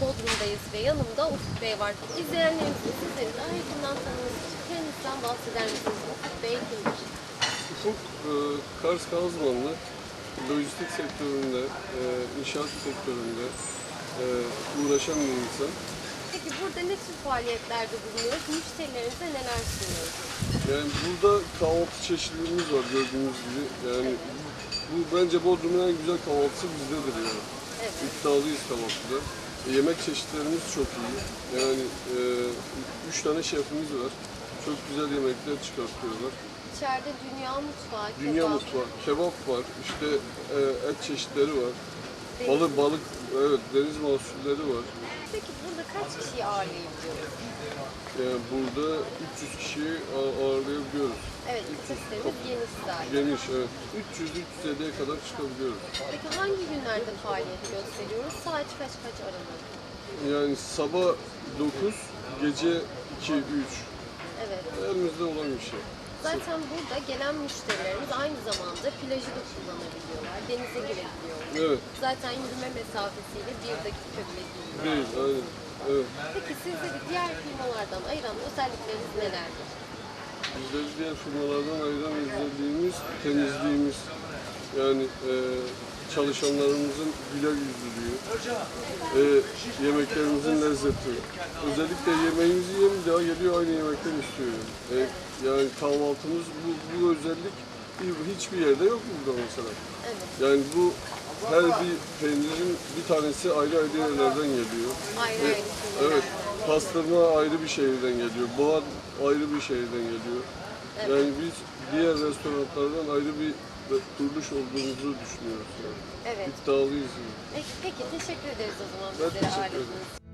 Bodrum'dayız ve yanımda Ufuk Bey var. İzleyenlerimizin sizleri daha yakından tanıması için kendinizden bahseder misiniz? Ufuk Bey kimdir? Ufuk, e, Kars Kazmanlı, lojistik sektöründe, e, inşaat sektöründe e, uğraşan bir insan. Peki burada ne tür faaliyetlerde bulunuyoruz? Müşterilerimize neler sunuyoruz? Yani burada kahvaltı çeşitliliğimiz var gördüğünüz gibi. Yani bu bence Bodrum'un en güzel kahvaltısı bizdedir yani. Evet. İddialıyız kahvaltıda. Yemek çeşitlerimiz çok iyi. Yani e, üç tane şefimiz var. Çok güzel yemekler çıkartıyorlar. İçeride dünya mutfağı, Dünya kebap, mutfağı, kebap var, işte e, et çeşitleri var. Deniz- Balık, balık, evet deniz mahsulleri var. Peki burada kaç kişiyi ağırlayabiliyoruz? Yani burada 300 kişiyi a- ağırlayabiliyoruz. Evet, kapasitemiz geniş zaten. Geniş, evet. 300-350'ye kadar çıkabiliyoruz. Peki hangi günlerde faaliyet gösteriyoruz? Saat kaç kaç aralığı? Yani sabah 9, gece 2, 3. Evet. Elimizde olan bir şey. Zaten burada gelen müşterilerimiz aynı zamanda plajı da kullanabiliyorlar, denize girebiliyorlar. Evet, Zaten yürüme mesafesiyle bir dakika bile değil. değil, aynen. Evet. Peki sizleri diğer firmalardan ayıran özellikleriniz nelerdir? Bizleri diğer firmalardan ayıran özelliğimiz temizliğimiz. Yani e, çalışanlarımızın güler yüzlülüğü, e, yemeklerimizin lezzeti. Özellikle yemeğimizi yiyen bir daha geliyor aynı yemekten istiyor. Yani, E, yani kahvaltımız bu, bu özellik bir- hiçbir yerde yok burada mesela. Yani bu her bir peynirin bir tanesi ayrı ayrı yerlerden geliyor. ayrı Ve- ayrı. Evet, pastırma ayrı bir şehirden geliyor, boğan ayrı bir şehirden geliyor. Yani biz diğer restoranlardan ayrı bir kuruluş olduğumuzu düşünüyoruz. Yani. Evet. İddialıyız. yani. Peki, peki teşekkür ederiz o zaman Ben teşekkür ağırladığınız.